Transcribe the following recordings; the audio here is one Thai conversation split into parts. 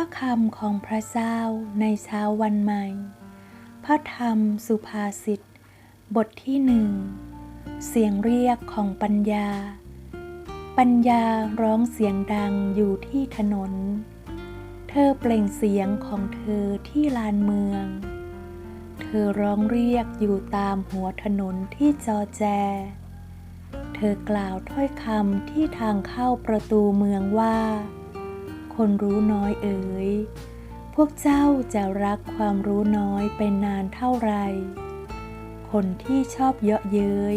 พระคำของพระเจ้าในเช้าวันใหม่ พระธรรมสุภาษิต บทที่หนึ่ง เสียงเรียกของปัญญา ปัญญาร้องเสียงดังอยู่ที่ถนน เธอเปล่งเสียงของเธอที่ลานเมือง เธอร้องเรียกอยู่ตามหัวถนนที่จอแจ เธอกล่าวถ้อยคำที่ทางเข้าประตูเมืองว่า คนรู้น้อยเอ๋ย พวกเจ้าจะรักความรู้น้อยไปนานเท่าไร คนที่ชอบเยาะเย้ย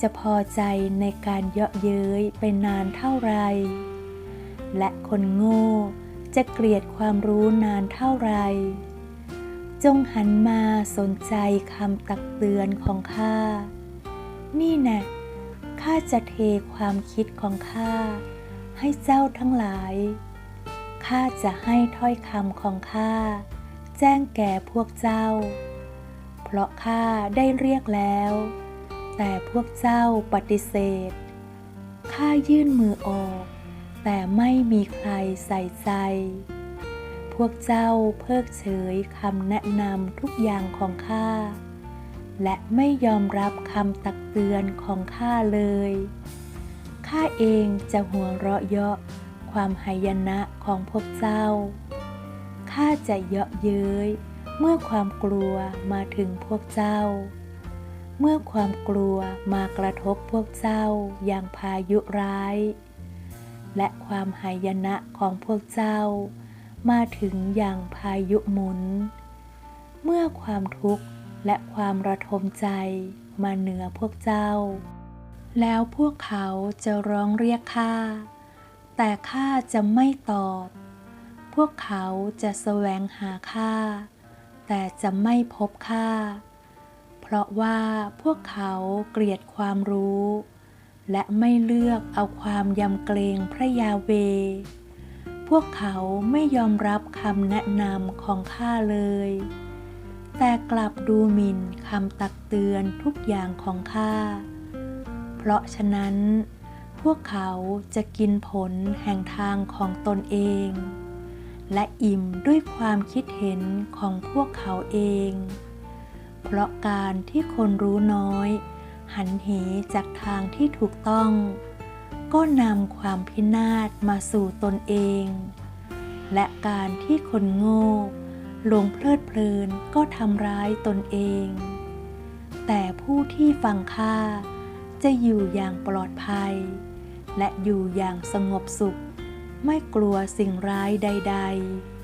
จะพอใจในการเยาะเย้ยไปนานเท่าไร และคนโง่จะเกลียดความรู้นานเท่าไร จงหันมาสนใจคำตักเตือนของข้า นี่แน่ข้าจะเทความคิดของข้าให้เจ้าทั้งหลาย ข้าจะให้ถ้อยคำของข้าแจ้งแก่พวกเจ้า เพราะข้าได้เรียกแล้ว แต่พวกเจ้าปฏิเสธ ข้ายื่นมือออก แต่ไม่มีใครใส่ใจ พวกเจ้าเพิกเฉยคำแนะนำทุกอย่างของข้า และไม่ยอมรับคำตักเตือนของข้าเลย ข้าเองจะหัวเราะเยาะ ความหายนะของพวกเจ้า ข้าจะเยาะเย้ยเมื่อความกลัวมาถึงพวกเจ้า เมื่อความกลัวมากระทบพวกเจ้าอย่างพายุร้าย และความหายนะของพวกเจ้า มาถึงอย่างพายุหมุน เมื่อความทุกข์และความระทมใจมาเหนือพวกเจ้า แล้วพวกเขาจะร้องเรียกข้า แต่ข้าจะไม่ตอบ พวกเขาจะแสวงหาข้า แต่จะไม่พบข้า เพราะว่าพวกเขาเกลียดความรู้ และไม่เลือกเอาความยำเกรงพระยาเว พวกเขาไม่ยอมรับคำแนะนำของข้าเลย แต่กลับดูหมิ่นคำตักเตือนทุกอย่างของข้า เพราะฉะนั้น วกเขาจะกินผลแห่งทางของตนเอง และอิ่มด้วยความคิดเห็นของพวกเขาเอง เพราะการที่คนรู้น้อย หันเหจากทางที่ถูกต้อง ก็นำความพินาศมาสู่ตนเอง และการที่คนโง่หลงเพลิดเพลินก็ทำร้ายตนเอง แต่ผู้ที่ฟังข้าจะอยู่อย่างปลอดภัย และอยู่อย่างสงบสุข ไม่กลัวสิ่งร้ายใด ๆ